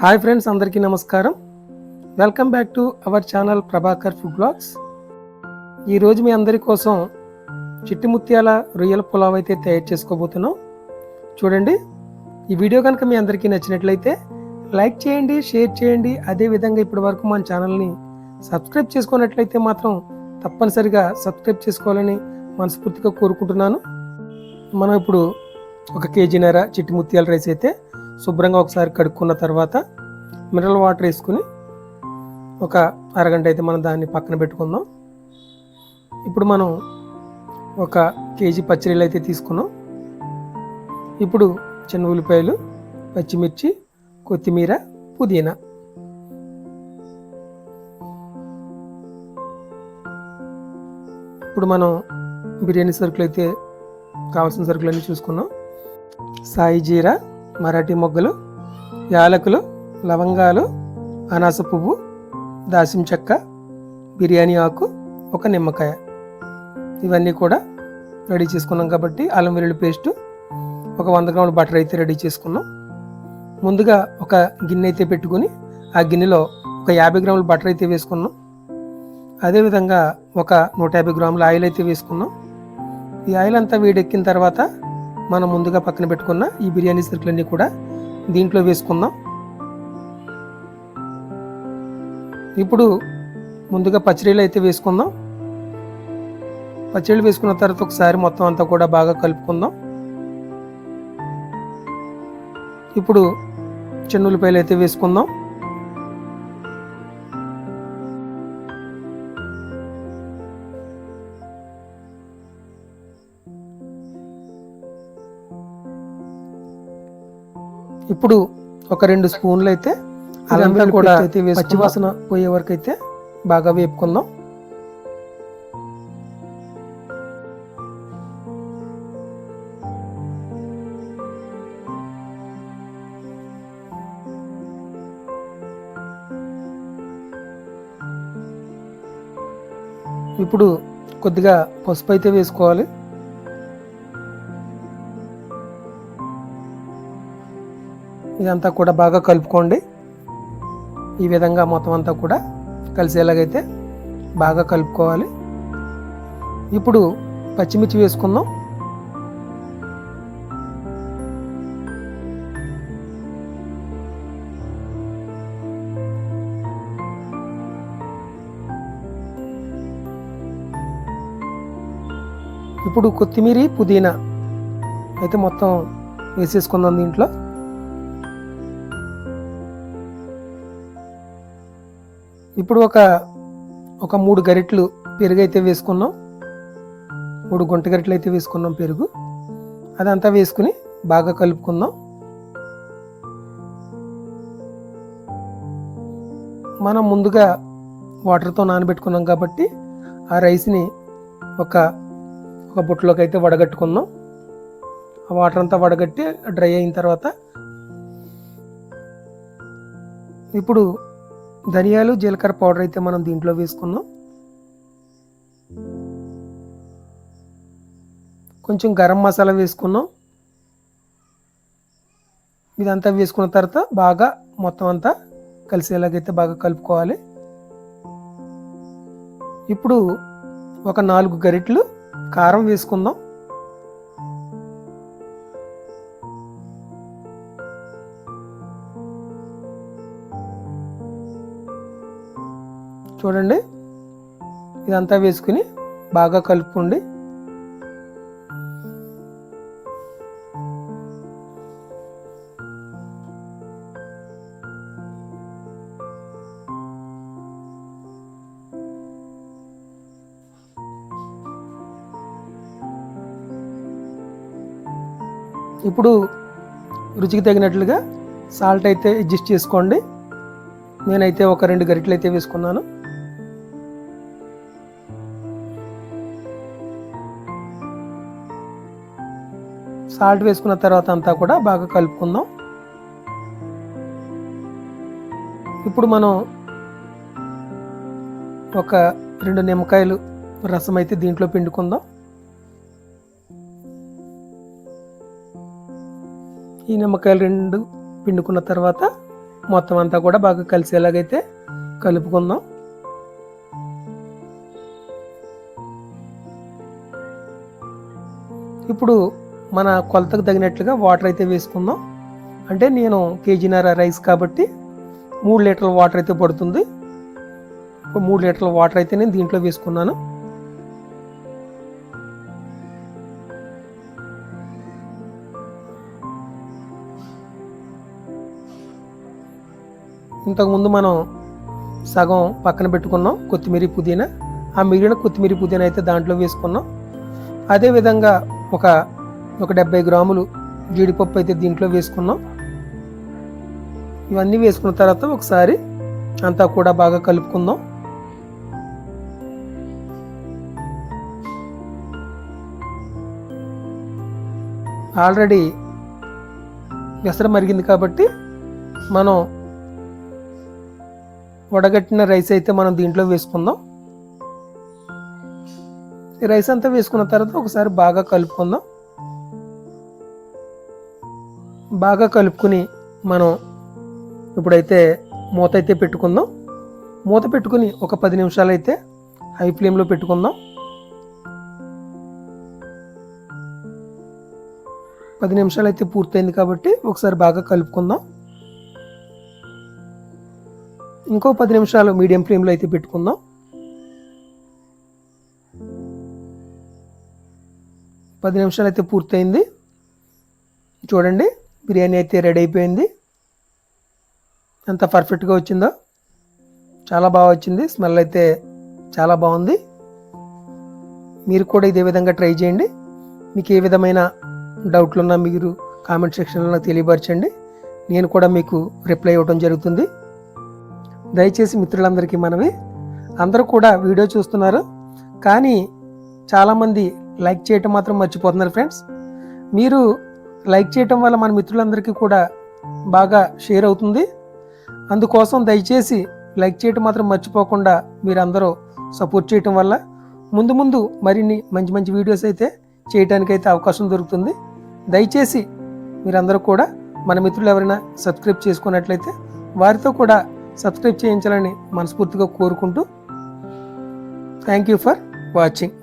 Hi friends అందరికీ నమస్కారం. Welcome back to our channel Prabhakar food blogs. ఈరోజు మీ అందరి కోసం చిట్టి ముత్యాల రొయ్యల పులావ్ అయితే తయారు చేసుకోబోతున్నాం. చూడండి ఈ వీడియో కనుక మీ అందరికీ నచ్చినట్లయితే లైక్ చేయండి షేర్ చేయండి. అదేవిధంగా ఇప్పటి వరకు మన ఛానల్ని సబ్స్క్రైబ్ చేసుకున్నట్లయితే మాత్రం తప్పనిసరిగా సబ్స్క్రైబ్ చేసుకోవాలని మనస్ఫూర్తిగా కోరుకుంటున్నాను. మనం ఇప్పుడు ఒక కేజీన్నర చిట్టి ముత్యాల రైస్ అయితే శుభ్రంగా ఒకసారి కడుక్కున్న తర్వాత మినరల్ వాటర్ వేసుకుని ఒక అరగంట అయితే మనం దాన్ని పక్కన పెట్టుకుందాం. ఇప్పుడు మనం ఒక కేజీ పచ్చడిలు అయితే తీసుకున్నాం. ఇప్పుడు చిన్న ఉల్లిపాయలు పచ్చిమిర్చి కొత్తిమీర పుదీనా. ఇప్పుడు మనం బిర్యానీ సరుకులు అయితే కావాల్సిన సరుకులన్నీ చూసుకున్నాం. సాయి జీరా మరాఠీ మొగ్గలు యాలకులు లవంగాలు అనాస పువ్వు దాసిం చెక్క బిర్యానీ ఆకు ఒక నిమ్మకాయ. ఇవన్నీ కూడా రెడీ చేసుకున్నాం కాబట్టి అల్లం వెల్లుల్లి పేస్టు ఒక వంద గ్రాముల బటర్ అయితే రెడీ చేసుకున్నాం. ముందుగా ఒక గిన్నె అయితే పెట్టుకుని ఆ గిన్నెలో ఒక యాభై గ్రాముల బటర్ అయితే వేసుకున్నాం. అదేవిధంగా ఒక నూట యాభై గ్రాముల ఆయిల్ అయితే వేసుకున్నాం. ఈ ఆయిల్ అంతా వేడెక్కిన తర్వాత మనం ముందుగా పక్కన పెట్టుకున్న ఈ బిర్యానీ సరుకులన్నీ కూడా దీంట్లో వేసుకుందాం. ఇప్పుడు ముందుగా పచ్చడిలు అయితే వేసుకుందాం. పచ్చడిలు వేసుకున్న తర్వాత ఒకసారి మొత్తం అంతా కూడా బాగా కలుపుకుందాం. ఇప్పుడు చిన్న ఉల్లిపాయలు అయితే వేసుకుందాం. ఇప్పుడు ఒక రెండు స్పూన్లు అయితే అదంతా కూడా అయితే పచ్చివాసన పోయే వరకు అయితే బాగా వేపుకుందాం. ఇప్పుడు కొద్దిగా పసుపు అయితే వేసుకోవాలి. ఇదంతా కూడా బాగా కలుపుకోండి. ఈ విధంగా మొత్తం అంతా కూడా కలిసేలాగైతే బాగా కలుపుకోవాలి. ఇప్పుడు పచ్చిమిర్చి వేసుకుందాం. ఇప్పుడు కొత్తిమీర పుదీనా అయితే మొత్తం వేసేసుకుందాం దీంట్లో. ఇప్పుడు ఒక ఒక మూడు గరిటలు పెరుగు అయితే వేసుకున్నాం. మూడు గుంట గరిటలు అయితే వేసుకున్నాం పెరుగు. అదంతా వేసుకుని బాగా కలుపుకుందాం. మనం ముందుగా వాటర్తో నానబెట్టుకున్నాం కాబట్టి ఆ రైస్ని ఒక ఒక బుట్టలోకి అయితే వడగట్టుకుందాం. ఆ వాటర్ అంతా వడగట్టి డ్రై అయిన తర్వాత ఇప్పుడు ధనియాలు జీలకర్ర పౌడర్ అయితే మనం దీంట్లో వేసుకున్నాం. కొంచెం గరం మసాలా వేసుకున్నాం. ఇదంతా వేసుకున్న తర్వాత బాగా మొత్తం అంతా కలిసేలాగైతే బాగా కలుపుకోవాలి. ఇప్పుడు ఒక నాలుగు గరిటలు కారం వేసుకుందాం. చూడండి. ఇదంతా వేసుకుని బాగా కలుపుకోండి. ఇప్పుడు రుచికి తగినట్లుగా సాల్ట్ అయితే అడ్జస్ట్ చేసుకోండి. నేనైతే ఒక రెండు గరిటెలు అయితే వేసుకున్నాను. సాల్ట్ వేసుకున్న తర్వాత అంతా కూడా బాగా కలుపుకుందాం. ఇప్పుడు మనం ఒక రెండు నిమ్మకాయలు రసం అయితే దీంట్లో పిండుకుందాం. ఈ నిమ్మకాయలు రెండు పిండుకున్న తర్వాత మొత్తం అంతా కూడా బాగా కలిసేలాగైతే కలుపుకుందాం. ఇప్పుడు మన కొలతకు తగినట్లుగా వాటర్ అయితే వేసుకుందాం. అంటే నేను కేజీన్నర రైస్ కాబట్టి మూడు లీటర్ల వాటర్ అయితే పడుతుంది. మూడు లీటర్ల వాటర్ అయితే నేను దీంట్లో వేసుకున్నాను. ఇంతకుముందు మనం సగం పక్కన పెట్టుకున్నాం కొత్తిమీర పుదీనా. ఆ మిగిలిన కొత్తిమీర పుదీనా అయితే దాంట్లో వేసుకున్నాం. అదేవిధంగా ఒక ఒక డెబ్బై గ్రాములు జీడిపప్పు అయితే దీంట్లో వేసుకున్నాం. ఇవన్నీ వేసుకున్న తర్వాత ఒకసారి అంతా కూడా బాగా కలుపుకుందాం. ఆల్రెడీ వెసర మరిగింది కాబట్టి మనం వడగట్టిన రైస్ అయితే మనం దీంట్లో వేసుకుందాం. ఈ రైస్ అంతా వేసుకున్న తర్వాత ఒకసారి బాగా కలుపుకుందాం. బాగా కలుపుకుని మనం ఇప్పుడైతే మూత అయితే పెట్టుకుందాం. మూత పెట్టుకుని ఒక పది నిమిషాలు అయితే హై ఫ్లేమ్లో పెట్టుకుందాం. పది నిమిషాలు అయితే పూర్తయింది కాబట్టి ఒకసారి బాగా కలుపుకుందాం. ఇంకో పది నిమిషాలు మీడియం ఫ్లేమ్లో అయితే పెట్టుకుందాం. పది నిమిషాలు అయితే పూర్తయింది. చూడండి. బిర్యానీ అయితే రెడీ అయిపోయింది. ఎంత పర్ఫెక్ట్గా వచ్చిందో చాలా బాగా వచ్చింది. స్మెల్ అయితే చాలా బాగుంది. మీరు కూడా ఇదే విధంగా ట్రై చేయండి. మీకు ఏ విధమైన డౌట్లు ఉన్నా మీరు కామెంట్ సెక్షన్లో నాకు తెలియపరచండి. నేను కూడా మీకు రిప్లై ఇవ్వడం జరుగుతుంది. దయచేసి మిత్రులందరికీ మనవి. అందరూ కూడా వీడియో చూస్తున్నారు. కానీ చాలామంది లైక్ చేయటం మాత్రం మర్చిపోతున్నారు ఫ్రెండ్స్. మీరు లైక్ చేయటం వల్ల మన మిత్రులందరికీ కూడా బాగా షేర్ అవుతుంది. అందుకోసం దయచేసి లైక్ చేయటం మాత్రం మర్చిపోకుండా మీరందరూ సపోర్ట్ చేయటం వల్ల ముందు ముందు మరిన్ని మంచి మంచి వీడియోస్ అయితే చేయడానికైతే అవకాశం దొరుకుతుంది. దయచేసి మీరందరూ కూడా మన మిత్రులు ఎవరైనా సబ్స్క్రైబ్ చేసుకున్నట్లయితే వారితో కూడా సబ్స్క్రైబ్ చేయించాలని మనస్ఫూర్తిగా కోరుకుంటూ థ్యాంక్ యూ ఫర్ వాచింగ్.